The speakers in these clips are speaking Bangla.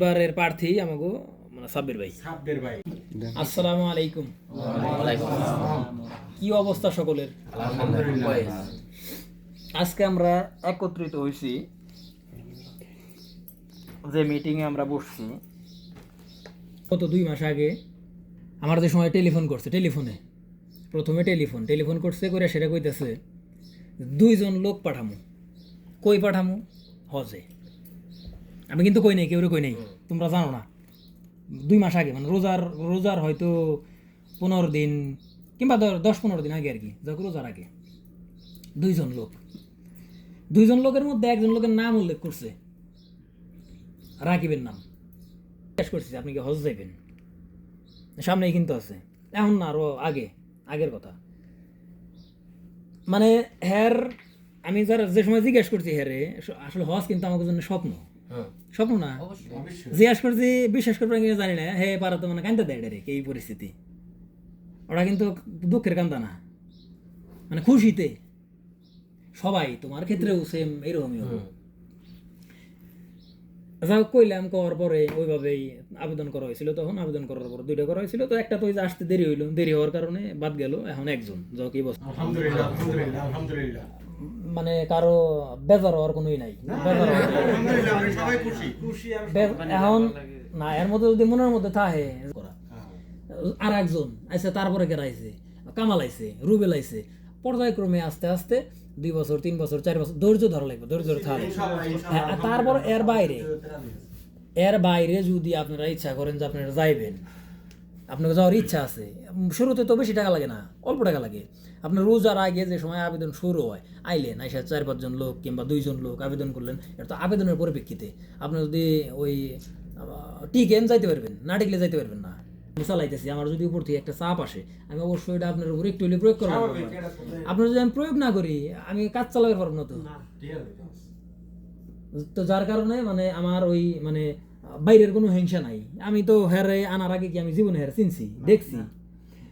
এবারের প্রার্থী আমাকে মানে সাব্বির ভাই। সাব্বের ভাই। আসসালামু আলাইকুম। কি অবস্থা সকলের? আজকে আমরা একত্রিত হয়েছি যে মিটিং এ আমরা বসছি গত দুই মাস আগে আমার যে সময় টেলিফোন করছে টেলিফোনে প্রথমে টেলিফোন টেলিফোন করছে করে সেটা কইতেছে দুইজন লোক পাঠামো। কই পাঠামো? হজে। আমি কিন্তু কই নাই কেউ কই নাই। তোমরা জানো না। দুই মাস আগে মানে রোজার রোজার হয়তো পনেরো দিন কিংবা দশ পনেরো দিন আগে আর কি যখন রোজার আগে। দুইজন লোক। দুইজন লোকের মধ্যে একজন লোকের নাম উল্লেখ করছে। রাকিবের নাম। জিজ্ঞেস করছি আপনি কি হজ যাইবেন? সামনেই কিন্তু আছে। এখন না আরও আগে আগের কথা। মানে হ্যার আমি যারা যে সময় জিজ্ঞেস করছি হ্যারে আসলে হজ কিন্তু আমার জন্য স্বপ্ন। স্বপ্ন না? জিজ্ঞেস করছি বিশ্বাস করবে কিনা জানি না। হে পারা তো মানে কান্দা দেয় ডাইরেক্ট এই পরিস্থিতি। ওরা কিন্তু দুঃখের কান্দা না। মানে খুশিতে। সবাই তোমার ক্ষেত্রেও সেম এরকমই হবে। যা হোক কইলাম করার পরে ওইভাবেই আবেদন করা হয়েছিল তখন। আবেদন করার পর দুইটা করা হয়েছিল। তো একটা তো ওই যে আসতে দেরি হইল। দেরি হওয়ার কারণে বাদ গেল। এখন একজন যা হোক এই বছর আলহামদুলিল্লাহ আলহামদুলিল্লাহ আলহামদুলিল্লাহ। মানে কারও বেজার হওয়ার কোনোই নাই। আর এখন না এর মধ্যে যদি মনের মধ্যে থাকে আর একজন আইসে তারপরে কেরা আইছে কামাল আইছে রুবেল আইছে পর্যায়ক্রমে আস্তে আস্তে দুই বছর তিন বছর চার বছর ধৈর্য ধরা লাগবে ধৈর্য ধরে থাকবে হ্যাঁ, তারপর এর বাইরে এর বাইরে যদি আপনারা ইচ্ছা করেন যে আপনারা যাইবেন আপনাকে যাওয়ার ইচ্ছা আছে শুরুতে তো বেশি টাকা লাগে না অল্প টাকা লাগে। আপনার রোজার আগে যে সময় আবেদন শুরু হয় আইলেন আইসা চার পাঁচজন লোক কিংবা দুইজন লোক আবেদন করলেন এটা তো আবেদনের পরিপ্রেক্ষিতে। আপনি যদি ওই টিকেন যাইতে পারবেন? না টিকলে যাইতে পারবেন না। চালাইতেছি আমার যদি উপর থেকে একটা চাপ আসে আমি অবশ্যই এটা আপনার উপর একটু হলে প্রয়োগ করব আপনার যদি আমি প্রয়োগ না করি আমি কাজ চালাতে পারব না তো। তো যার কারণে মানে আমার ওই মানে বাইরের কোনো হিংসা নাই। আমি তো হেরে আনার আগে কি আমি জীবনে হেরে চিনছি দেখছি।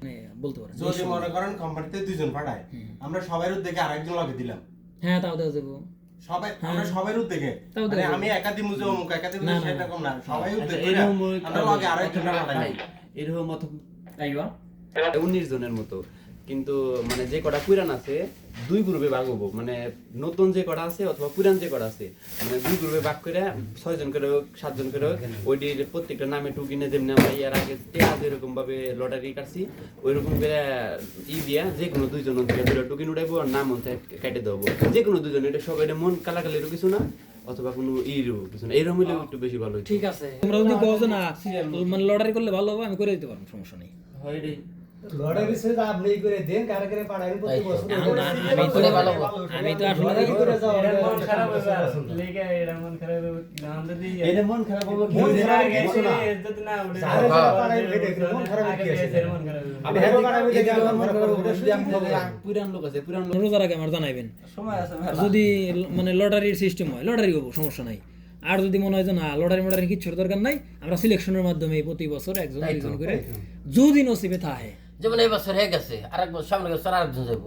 মানে বলতে পারেন। যদি মনে করেন কোম্পানিতে দুইজন পাঠায় আমরা সবাই উদ্যোগে আরেকজন লাগে দিলাম। হ্যাঁ তাও দেওয়া যাব। সবাই আমরা সবাই উদ্যোগে। মানে আমি একাদি মুজে অমুক একাদি না, মুজে সেরকম না। সবাই আচ্ছা, উদ্যোগ আমরা লগে আরেকজন পাঠাই। এরকম মতো উনিশ জনের মতো। কিন্তু মানে যে কটা পুরান আছে দুই গ্রুপে ভাগ হব মানে নতুন যে কটা আছে অথবা পুরান যে কটা আছে মানে দুই গ্রুপে ভাগ করে ছয় জন করে হোক সাতজন করে হোক ওইটির প্রত্যেকটা নামে টুকিনে যেমনি আমরা ইয়ার আগে টেয়া যেরকম ভাবে লটারি কাটছি ওইরকম করে ই দিয়া যে কোনো দুইজন থেকে দুটো টুকিন উঠাইবো আর নাম হচ্ছে কেটে দেবো যে কোনো দুজন এটা সব এটা মন কালাকালিরও কিছু না অথবা কোনো ইরও কিছু না। এরকম হইলে একটু বেশি ভালো ঠিক আছে। তোমরা যদি কও না মানে লটারি করলে ভালো হবে আমি করে দিতে পারব সমস্যা নেই। হয় আপনি করে দেন কারে কারে পাঠাই প্রতি বছর আমি তো আমি তো আসলে লটারি করে যাও এটা মন খারাপ হয়ে লেগে এটা মন খারাপ হবে আমাদের দিয়ে এটা মন খারাপ হবে মন খারাপ গেছে না। যদি না উঠে যারে যারে পাঠাই মন খারাপ আগে কি আছে গেছে, মন খারাপ আমি হেরো পাঠাই দেখে এদিকে মন খারাপ হবে যদি আমি পুরান লোক আছে পুরান লোক। রোজার আগে আমার জানাইবেন। সময় আছে যদি মানে লটারির সিস্টেম হয় লটারি হব সমস্যা নাই। আর যদি মনে হয় যে না লটারি মটারি কিচ্ছুর দরকার নাই আমরা সিলেকশনের মাধ্যমে প্রতি বছর একজন দুইজন করে যদি নসিবে থাকে যেমন এই বছর হয়ে গেছে আর এক বছর সামনে বছর আরেকজন যাব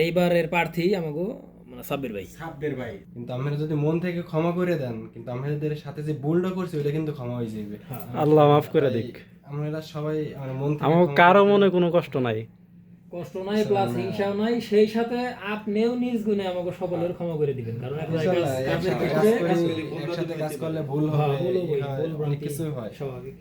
এইবারের প্রার্থী আমাকে মানে সাব্বির ভাই। সাব্বের ভাই। কিন্তু আমরা যদি মন থেকে ক্ষমা করে দেন কিন্তু আমাদের সাথে যে ভুলটা করছি ওইটা কিন্তু ক্ষমা হয়ে যাবে আল্লাহ মাফ করে দিক। আমরা সবাই মানে মন থেকে আমার কারও মনে কোনো কষ্ট নাই। কষ্ট নাই প্লাস হিংসাও নাই। সেই সাথে আপনিও নিজ গুণে আমাকে সকলের ক্ষমা করে দিবেন। কারণ একসাথে কাজ করলে ভুল হ্যাঁ, হবে ভুল হয়, কিছু হয়। স্বাভাবিক।